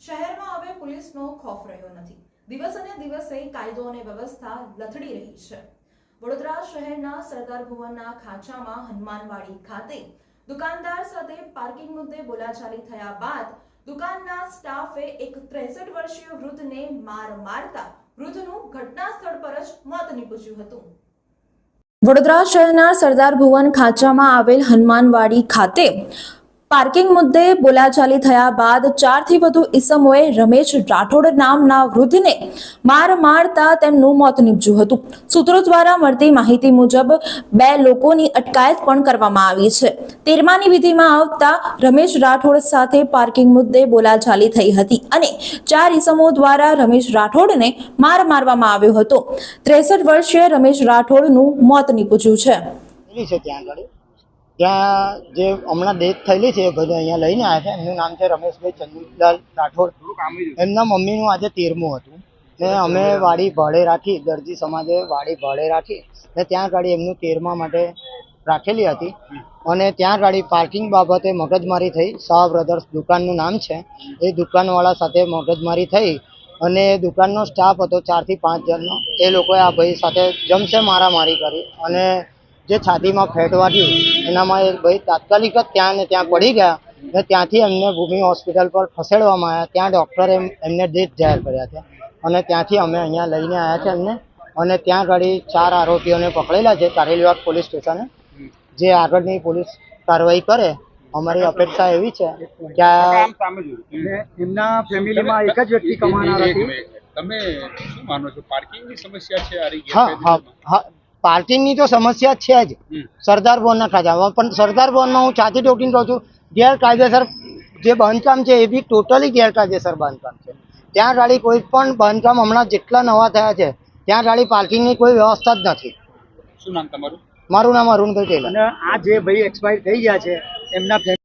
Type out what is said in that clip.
શહેરમાં હવે પોલીસનો ખોફ રહ્યો નથી. દિવસ અને દિવસે કાયદો અને વ્યવસ્થા લથડી રહી છે. વડોદરા શહેરના સરદાર ભુવનના ખાંચામાં હનુમાનવાડી ખાતે દુકાનદાર સાથે પાર્કિંગ મુદ્દે બોલાચાલી થયા બાદ દુકાનના સ્ટાફે એક ત્રેસઠ વર્ષીય વૃદ્ધને માર મારતા વૃદ્ધનું ઘટના સ્થળ પર જ મોત નીપજ્યું હતું. વડોદરા શહેરના સરદાર ભુવન ખાંચામાં આવેલ હનુમાનવાડી ખાતે પાર્કિંગ મુદ્દે બોલાચાલી થયા બાદ ચારથી વધુ ઈસમોએ રમેશ રાઠોડ નામના વૃદ્ધને માર મારતા તેમનું મોત નીપજ્યું હતું. સૂત્રો દ્વારા મળતી માહિતી મુજબ બે લોકોની અટકાયત પણ કરવામાં આવી છે. તેરમાની વિધિમાં આવતા રમેશ રાઠોડ સાથે પાર્કિંગ મુદ્દે બોલાચાલી થઈ હતી અને ચાર ઈસમો દ્વારા રમેશ રાઠોડને માર મારવામાં આવ્યો હતો. ત્રેસઠ વર્ષીય રમેશ રાઠોડનું મોત નીપજ્યું છે. ત્યાં જે હમણાં ડેથ થયેલી છે એ ભાઈ અહીંયા લઈને આવ્યા છે. એમનું નામ છે રમેશભાઈ ચંદુલાલ રાઠોડ. એમના મમ્મીનું આજે તેરમું હતું. ને અમે વાડી ભાડે રાખી, દરજી સમાજે વાડી ભાડે રાખી ને ત્યાં ગાડી એમનું તેરમા માટે રાખેલી હતી. અને ત્યાં ગાડી પાર્કિંગ બાબતે મગજમારી થઈ. શાહ બ્રધર્સ દુકાનનું નામ છે. એ દુકાનવાળા સાથે મગજમારી થઈ અને દુકાનનો સ્ટાફ હતો ચારથી પાંચ જણનો. એ લોકોએ આ ભાઈ સાથે જમશે મારામારી કરી અને જે છાતીમાં ફેટ વાગ્યું એનામાં એ ભાઈ તાત્કાલિક જ ત્યાં ને ત્યાં પડી ગયા ને ત્યાંથી એમને ભૂમિ હોસ્પિટલ પર ખસેડવામાં આવ્યા. ત્યાં ડૉક્ટરે એમને ડેથ જાહેર કર્યા છે. અને ત્યાંથી અમે અહીંયા લઈને આવ્યા છે એમને. અને ત્યાં ગાડી ચાર આરોપીઓને પકડેલા છે કારેલીવાગ પોલીસ સ્ટેશને. જે આગળની પોલીસ કાર્યવાહી કરે અમારી અપેક્ષા એવી છે કે એમના ફેમિલીમાં એક જ વ્યક્તિ કમાનાર હતી. તમે શું માનો છો? પાર્કિંગની સમસ્યા છે આ હા હા પાર્કિંગની તો સમસ્યા છે જ. સરદાર ભવનના ખાતામાં પણ સરદાર ભવનમાં હું છાતી ટોકીને કહું છું. ગેરકાયદેસર જે બાંધકામ છે એ બી ટોટલી ગેરકાયદેસર બાંધકામ છે. ત્યાં ગાડી કોઈ પણ બાંધકામ હમણાં જેટલા નવા થયા છે ત્યાં ગાડી પાર્કિંગની કોઈ વ્યવસ્થા જ નથી. શું નામ તમારું? મારું નામ અરુણભાઈ ટેલર. અને આ જે ભાઈ એક્સપાયર થઈ ગયા છે એમના